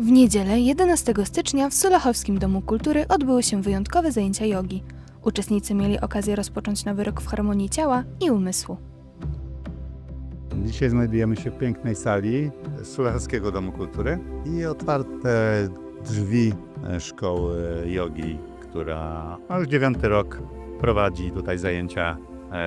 W niedzielę 11 stycznia w Sulachowskim Domu Kultury odbyły się wyjątkowe zajęcia jogi. Uczestnicy mieli okazję rozpocząć nowy rok w harmonii ciała i umysłu. Dzisiaj znajdujemy się w pięknej sali Sulachowskiego Domu Kultury i otwarte drzwi e, szkoły jogi, która no, już dziewiąty rok prowadzi tutaj zajęcia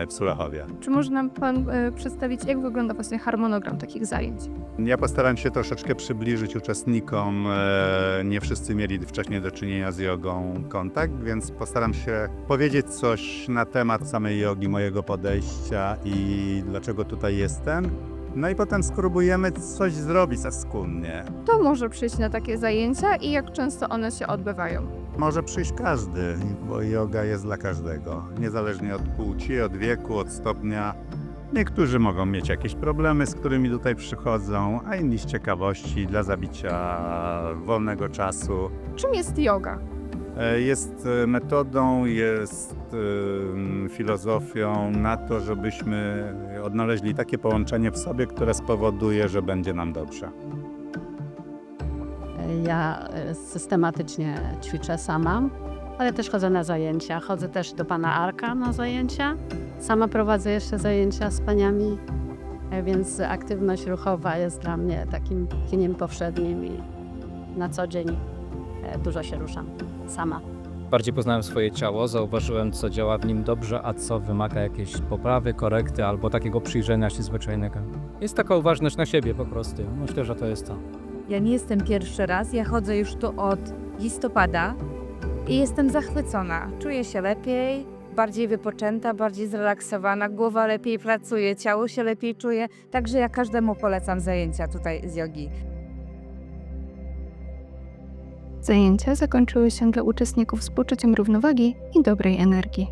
w Sulachowie. Czy może nam Pan e, przedstawić, jak wygląda właśnie harmonogram takich zajęć? Ja postaram się troszeczkę przybliżyć uczestnikom. e, Nie wszyscy mieli wcześniej do czynienia z jogą kontakt, więc postaram się powiedzieć coś na temat samej jogi, mojego podejścia i dlaczego tutaj jestem. No i potem spróbujemy coś zrobić wspólnie. Kto może przyjść na takie zajęcia i jak często one się odbywają? Może przyjść każdy, bo yoga jest dla każdego, niezależnie od płci, od wieku, od stopnia. Niektórzy mogą mieć jakieś problemy, z którymi tutaj przychodzą, a inni z ciekawości dla zabicia wolnego czasu. Czym jest yoga? E, Jest e, metodą, jest em, filozofią na to, żebyśmy odnaleźli takie połączenie w sobie, które spowoduje, że będzie nam dobrze. Ja e, systematycznie ćwiczę sama, ale też chodzę na zajęcia. Chodzę też do pana Arka na zajęcia. Sama prowadzę jeszcze zajęcia z paniami, e, więc aktywność ruchowa jest dla mnie takim kiniem powszednim i na co dzień e, dużo się ruszam sama. Bardziej poznałem swoje ciało, zauważyłem, co działa w nim dobrze, a co wymaga jakiejś poprawy, korekty albo takiego przyjrzenia się zwyczajnego. Jest taka uważność na siebie po prostu. Myślę, że to jest to. Ja nie jestem pierwszy raz, ja chodzę już tu od listopada i jestem zachwycona. Czuję się lepiej, bardziej wypoczęta, bardziej zrelaksowana, głowa lepiej pracuje, ciało się lepiej czuje, także ja każdemu polecam zajęcia tutaj z jogi. Zajęcia zakończyły się dla uczestników z poczuciem równowagi i dobrej energii.